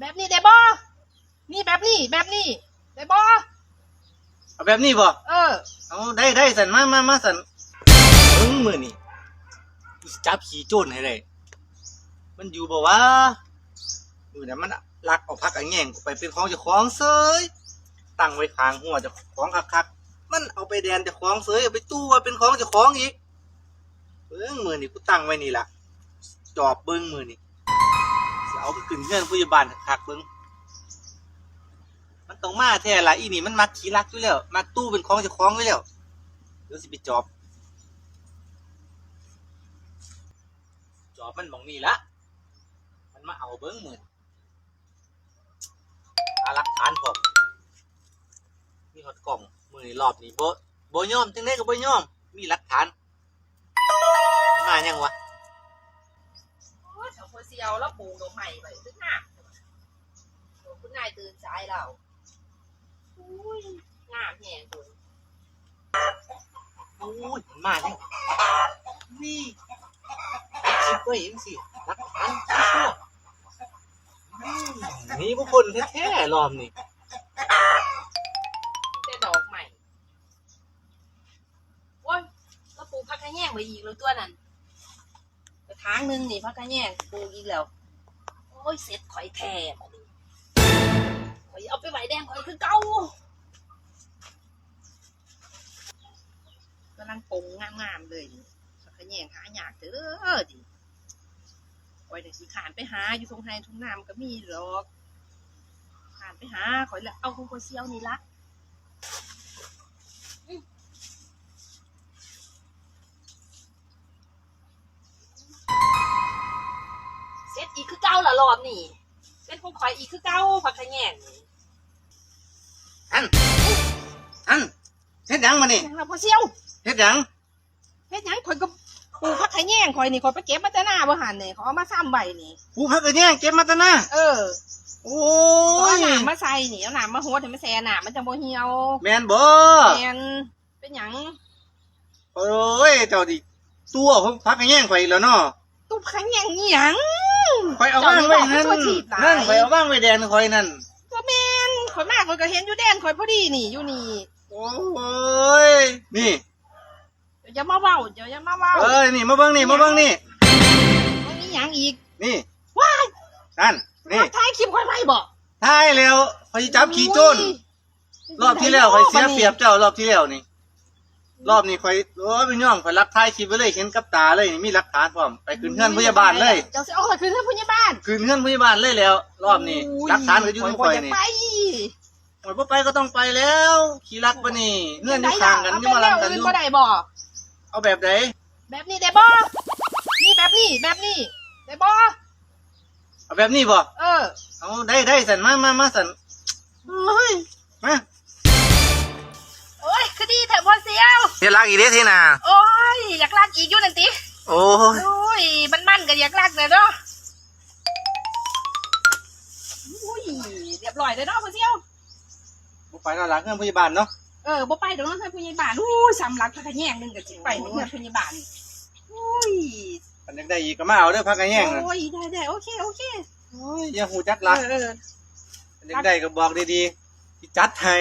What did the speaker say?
แบบนี้ได้บ่นี่แบบนี้แบบนี้ได้บ่เอาแบบนี้บ่เออ เอาได้ได้สันมามามาสันเอิ้งมือนี่กูสิจับขี่โจรให้ได้มันอยู่บ่วะอยู่เนี่ยมันลักเอาพักอันแง่งกูไปเป็นของเจ้าของเซยตั้งไว้ข้างหัวเจ้าของคักๆมันเอาไปแดนเจ้าของเซยเอาไปตู้ว่าเป็นของเจ้าของอีกเบิ้งมือนี่กูตั้งไว้นี่ล่ะจอบเบิ้งมือนี่สิ เอาไปขึ้นเงื่อนผู้ใหญ่บ้านคักเบิ้งมันต้องมาแท้ละอีนี่มันมักขี้รักอยู่แล้วมักตู้เป็นของเจ้าของอยู่แล้วเดี๋ยวสิไปจอบ จอบมันมองนี่ละมันมาเอาเบิ้งหมือาหลักฐานผมมีหดกล่องมือนรอบนี้โบโบย่อมจังได้ก็โบย่อม มีหลักฐาน มายังวะ เอาพอเสียวแล้วปลูกดอกไม้ไปซึ่งหน้าโอ้คุณนายตื่นสายเราอุ้ยงามแหงคุณโอ้ยมันมาจังนี่คิดไว้เองสิหลักฐานชัวนี่พวกคนแท้ๆรอบนี้แต่ดอกใหม่โอ้ยก็ปลูกพักกระแยงไปอีกแล้วตัวนั้น กระถางหนึ่งนี่พักกระแยงปลูอีกแล้ว โอ้ยเสร็จข่อยแทบข่อยเอาไปไหวแดงข่อยคือเก่ากำลังปงงามๆเลยนี่พักกระแยงหาอยากเด้อดิข่อยเดี๋ยวสิขานไปหาอยู่ตรงไฮทุ่งน้ำก็มีหรอกขานไปหาข่อยละเอาขงข่อยเซียวนี่ละาละรอบนี่เซตของข่อยอีกคือเก้าผักขะแยงนี่อันอันเฮ็ดหยังมานี่ยังละพอเซียวเฮ็ดหยังเฮ็ดหยังข่อยก็ปลูกผักขะแยงข่อยนี่ข่อยไปเก็บมาแต่หน้าบ่หันนี่เขาเอามาซ้ำใบนี่กูพักกันแย่งเก็บมาแตะนะเออโอ้เอายน้ำมาใส่นี่เอาน้ำมาโหดให้มันแซ่น้ำมันจังบ่เหี่ยวแมนบ่แม่นเป็นหยังโอ้ยเจ้าดิตัวผมพักกันแย่งข่อยอีกแล้วเนาะ ตุ๊บขะแยงอีหยัง ข่อยเอาว่างไว้นั่นเจ้านี่บอกให้ช่วยถีบหลายนั่นข่อยเอาว่างไว้แดนข่อยนั่นบ่แม่นข่อยมาข่อยก็เห็นอยู่แดนข่อยพอดีนี่อยู่นี่ โอ้ย นี่เดี๋ยวอย่ามาเว้าเดี๋ยวอย่ามาเว้าเอ้ยนี่มาเบิ่งนี่มาเบิ่งนี่มันมีหยังอีก นี่ ว้ายนั่น นี่ถ่ายคลิปข่อยไว้บ่ท้ายแล้วข่อยสิจับขี่โจรรอบที่แล้วข่อยเสียเปรียบเจ้ารอบที่แล้วนี่ รอบนี้ข่อยโอ้ยเป็นย่องข่อยรักท้ายคลิปไว้เลยเห็นกับตาเลยนี่มีหลักฐานพร้อมไปขึ้นเฮือนพยาบาลเลยเจ้าสิเอาไปคืนเพื่อนพยาบาลขึ้นเฮือนพยาบาลเลยแล้ว รอบนี้หลักฐานก็อยู่ในข่อยนี่ไปข่อยบ่ไปก็ต้องไปแล้วขี่รักปะนี่เงื่อนอยู่ข้างกันอยู่มาลังกันออื่ยู่บ่ได้บ่เอาแบบไหนแบบนี้ได้บ่นี่แบบนี้แบบนี้ได้บ่เอาแบบนี้บ่เออเอาได้ได้สันมามามาสันเฮ้ยมา เดีแถวพอเสียวเฮ็ดรักอีเด้ทีน่ะโอ้ยอยากลากอีกอยู่นั่นติโอ้ยโอ้ยมันมันก็อยากลากเลยเนาะอุ้ยเรียบร้อยเลยเนาะพอเสียวบ่ไปแล้วหลังเงื่อนพยาบาลเนาะเออบ่ไปเดี๋ยวน้องเพื่อนพยาบาลอู้ยสำลักพักแย่งหนึงก็สิไปเพื่อนพยาบาลอุ้ยอันยังได้อีกก็มาเอาเด้อพักกันแย่งน่ะโอ้ยได้ได้โอเคโอเคโอ้ยอย่าหูจักรักเออเออ อันยังได้ก็บอกดีๆที่จัดให้